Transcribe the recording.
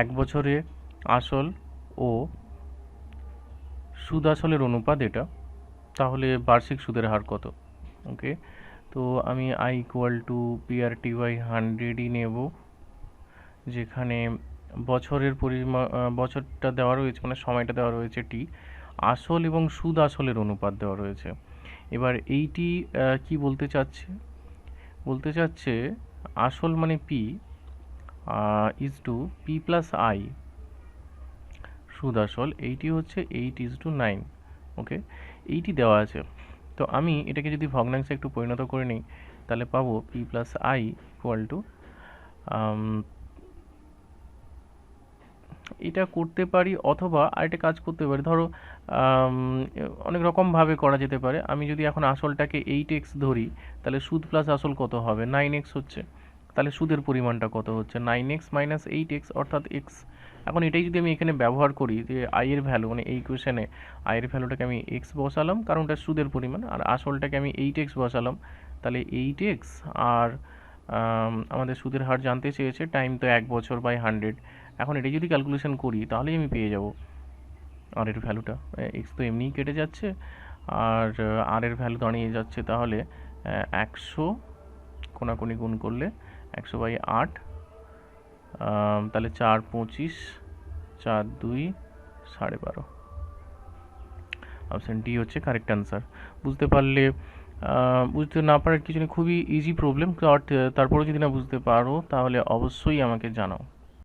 এক বছরে আসল ও সুদ আসলের অনুপাত এটা। তাহলে বার্ষিক সুদের হার কত? ওকে তো আমি I equal to PRT by হান্ড্রেডই নেব, যেখানে বছরের পরিমা বছরটা দেওয়া রয়েছে মানে সময়টা দেওয়া রয়েছে টি আসল এবং সুদ আসলের অনুপাত দেওয়া রয়েছে। এবার এইটি কি বলতে চাচ্ছে? বলতে চাচ্ছে আসল মানে P is to P plus I সুদ আসল এইটি হচ্ছে eight is to nine okay eighty দেওয়া আছে। তো আমি এটাকে যদি ভগ্নাংশে একটু পরিণত করে নিই, তাহলে পাবো P plus I equal to এটা করতে পারি অথবা আরেকটা কাজ করতে পারি। ধরো অনেক রকমভাবে করা যেতে পারে। আমি যদি এখন আসলটাকে এইট এক্স ধরি, তাহলে সুদ প্লাস আসল কত হবে? নাইন এক্স হচ্ছে। তাহলে সুদের পরিমাণটা কত হচ্ছে? Nine X minus eight X অর্থাৎ এক্স এখন এটাই যদি আমি এখানে ব্যবহার করি যে আই এর ভ্যালু মানে এই কোয়েশনে আই এর ভ্যালুটাকে আমি এক্স বসালাম, কারণ ওটা সুদের পরিমাণ, আর আসলটাকে আমি এইট এক্স বসালাম, তাহলে এইট এক্স আর আমাদের সুদের হার জানতে চেয়েছে টাইম তো এক বছর বাই হান্ড্রেড এখন এটাই যদি ক্যালকুলেশন করি, তাহলেই আমি পেয়ে যাব। আর এর ভ্যালুটা এক্স তো এমনিই কেটে যাচ্ছে, আর আর এর ভ্যালু দাঁড়িয়ে যাচ্ছে তাহলে একশো কোনাকুনি গুণ করলে একশো বাই আট। তাহলে চার পঁচিশ, চার দুই, সাড়ে বারো। অপশান ডি হচ্ছে কারেক্ট অ্যান্সার বুঝতে পারলে বুঝতে না পারার কিছু নেই, খুবই ইজি প্রবলেম তারপরে যদি না বুঝতে পারো, তাহলে অবশ্যই আমাকে জানাও।